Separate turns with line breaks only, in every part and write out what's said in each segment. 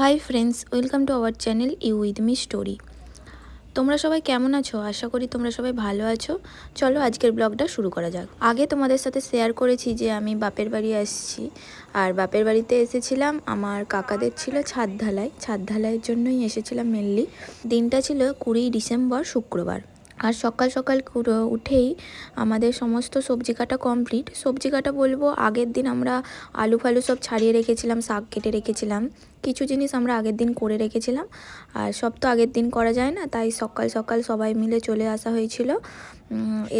Hi friends, welcome to our channel you with me story. তোমরা সবাই কেমন আছো? আশা করি তোমরা সবাই ভালো আছো। চলো আজকের ব্লগটা শুরু করা যাক। আগে তোমাদের সাথে শেয়ার করেছি যে আমি বাপের বাড়ি আসছি। আর বাপের বাড়িতে এসেছিলাম, আমার কাকাদের ছিল ছাদ ঢালাই। ছাদ ঢালাইয়ের জন্যই এসেছিলাম মেনলি দিনটা ছিল কুড়ি ডিসেম্বর শুক্রবার। আর সকাল সকাল উঠেই আমাদের সমস্ত সবজি কাটা কমপ্লিট। সবজি কাটা বলব, আগের দিন আমরা আলু ফালু সব ছাড়িয়ে রেখেছিলাম, শাক কেটে রেখেছিলাম। কিছু জিনিস আমরা আগের দিন করে রেখেছিলাম। আর সব তো আগের দিন করা যায় না, তাই সকাল সকাল সবাই মিলে চলে আসা হয়েছিল।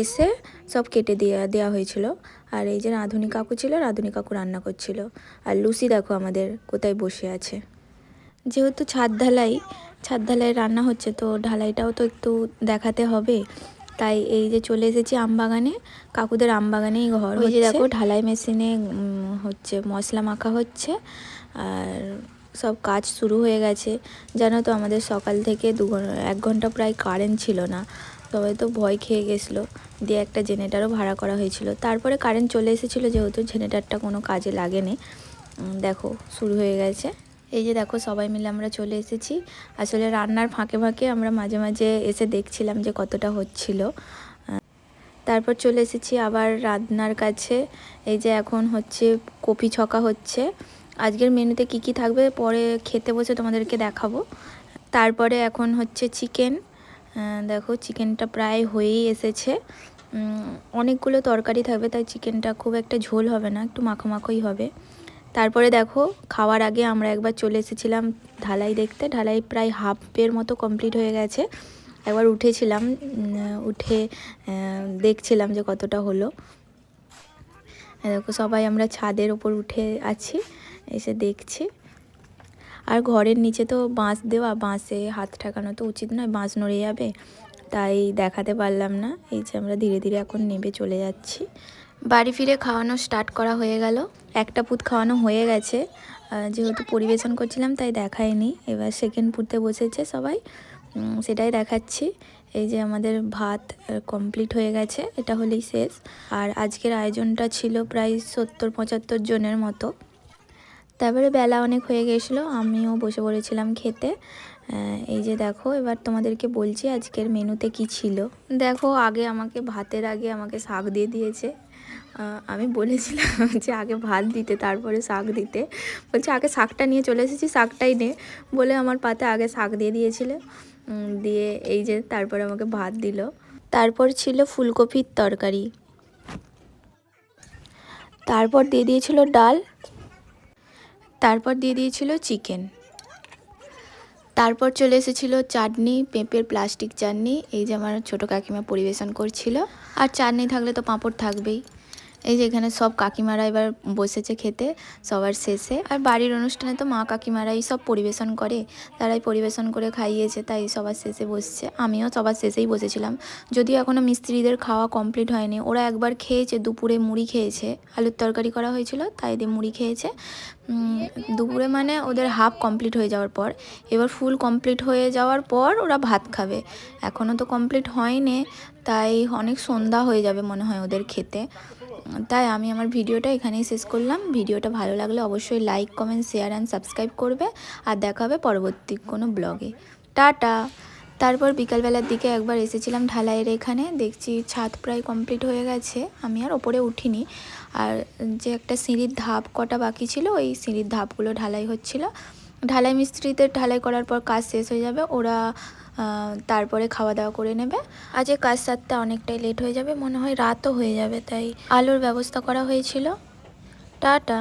এসে সব কেটে দেওয়া দেওয়া হয়েছিল। আর এই যে রাঁধুনি কাকু ছিল, রাঁধুনি কাকু রান্না করছিল। আর লুসি দেখো আমাদের কোথায় বসে আছে। যেহেতু ছাদ ঢালাই ছাদ ঢালাই রান্না হচ্ছে তো ঢালাইটাও তো একটু দেখাতে হবে। তাই এই যে চলে এসেছি আমবাগানে কাকুদের আমবাগানেই ঘর ওই যে দেখো ঢালাই মেশিনে হচ্ছে মশলা মাখা হচ্ছে আর সব কাজ শুরু হয়ে গেছে। জানো তো আমাদের সকাল থেকে দু এক ঘণ্টা প্রায় কারেন্ট ছিল না সবাই তো ভয় খেয়ে গেছিল। দিয়ে একটা জেনারেটারও ভাড়া করা হয়েছিল। তারপরে কারেন্ট চলে এসেছিল যেহেতু জেনারেটারটা কোনো কাজে লাগেনি। দেখো শুরু হয়ে গেছে। এই যে দেখো সবাই মিলে আমরা চলে এসেছি। আসলে রান্নার ফাঁকে ফাঁকে আমরা মাঝে মাঝে এসে দেখছিলাম যে কতটা হচ্ছিল। তারপর চলে এসেছি আবার রান্নার কাছে। এই যে এখন হচ্ছে কপি ছকা হচ্ছে। আজকের মেনুতে কি কি থাকবে পরে খেতে বসে তোমাদেরকে দেখাবো। তারপরে এখন হচ্ছে চিকেন। দেখো চিকেনটা প্রায় হয়েই এসেছে। অনেকগুলো তরকারি থাকবে, তাই চিকেনটা খুব একটা ঝোল হবে না, একটু মাখো মাখোই হবে। তারপরে দেখো, খাওয়ার আগে আমরা একবার চলে এসেছিলাম ঢালাই দেখতে। ঢালাই প্রায় হাফের মতো কমপ্লিট হয়ে গেছে। একবার উঠেছিলাম উঠে দেখছিলাম যে কতটা হলো। দেখো, সবাই আমরা ছাদের ওপর উঠে আছি, এসে দেখছি। আর ঘরের নিচে তো বাঁশ দেওয়া, বাঁশে হাত ঠেকানো তো উচিত নয়, বাঁশ নড়ে যাবে। তাই দেখাতে পারলাম না। এই যে আমরা ধীরে ধীরে এখন নেবে চলে যাচ্ছি। বাড়ি ফিরে খাওয়ানো স্টার্ট করা হয়ে গেল। একটা পুত খাওয়ানো হয়ে গেছে। যেহেতু পরিবেশন করছিলাম, তাই দেখায়নি। এবার সেকেন্ড পুঁতে বসেছে সবাই। সেটাই দেখাচ্ছি। এই যে আমাদের ভাত কমপ্লিট হয়ে গেছে। এটা হলেই শেষ। আর আজকের আয়োজনটা ছিল প্রায় সত্তর পঁচাত্তর জনের মতো। তারপরে বেলা অনেক হয়ে গেছিল আমিও বসে পড়েছিলাম খেতে। এই যে দেখো, এবার তোমাদেরকে বলছি আজকের মেনুতে কি ছিল। দেখো, আগে আমাকে ভাতের আগে আমাকে শাক দিয়ে দিয়েছে। আমি বলেছিলাম যে আগে ভাত দিতে, তারপরে শাক দিতে। বলছে, আগে শাকটা নিয়ে চলে এসেছি, শাকটাই নে। বলে আমার পাতে আগে শাক দিয়ে দিয়েছিল। দিয়ে এই যে তারপরে আমাকে ভাত দিল। তারপর ছিল ফুলকপির তরকারি। তারপর দিয়ে দিয়েছিল ডাল। তারপর দিয়ে দিয়েছিল চিকেন। তারপর চলে এসেছিল চাটনি, পেঁপের প্লাস্টিক চাটনি, এই যে আমার ছোটো কাকিমা পরিবেশন করছিল। আর চাটনি থাকলে তো পাঁপড় থাকবেই। এই যে এখানে সব কাকিমারা এবার বসেছে খেতে, সবার শেষে। আর বাড়ির অনুষ্ঠানে তো মা কাকিমারাই সব পরিবেশন করে, তারাই পরিবেশন করে খাইয়েছে, তাই সবার শেষে বসছে। আমিও সবার শেষেই বসেছিলাম। যদিও এখনও মিস্ত্রিদের খাওয়া কমপ্লিট হয়নি, ওরা একবার খেয়েছে, দুপুরে মুড়ি খেয়েছে। আলুর তরকারি করা হয়েছিল, তাই দিয়ে মুড়ি খেয়েছে। দুপুরে মানে ওদের হাফ কমপ্লিট হয়ে যাওয়ার পর, এবার ফুল কমপ্লিট হয়ে যাওয়ার পর ওরা ভাত খাবে। এখনও তো কমপ্লিট হয়নি, তাই অনেক সন্ধ্যা হয়ে যাবে মনে হয় ওদের খেতে। তাই আমি আমার ভিডিওটা এখানেই শেষ করলাম। ভিডিওটা ভালো লাগলে অবশ্যই like comment share and subscribe করবে। আর দেখা হবে পরবর্তী কোনো ব্লগে। টাটা! তারপর বিকালবেলার দিকে একবার এসেছিলাম ঢালাইয়ের এখানে। দেখছি ছাদ প্রায় কমপ্লিট হয়ে গেছে। আমি আর ওপরে উঠিনি। আর যে একটা সিঁড়ির ধাপ কটা বাকি ছিল, ওই সিঁড়ির ধাপগুলো ঢালাই হচ্ছিল। ঢালাই মিস্ত্রিদের ঢালাই করার পর কাজ শেষ হয়ে যাবে। ওরা তারপরে খাওয়া দাওয়া করে নেবে। আজকে কাজ সারতে অনেকটাই লেট হয়ে যাবে, মনে হয় রাতও হয়ে যাবে, তাই আলোর ব্যবস্থা করা হয়েছিল। টাটা।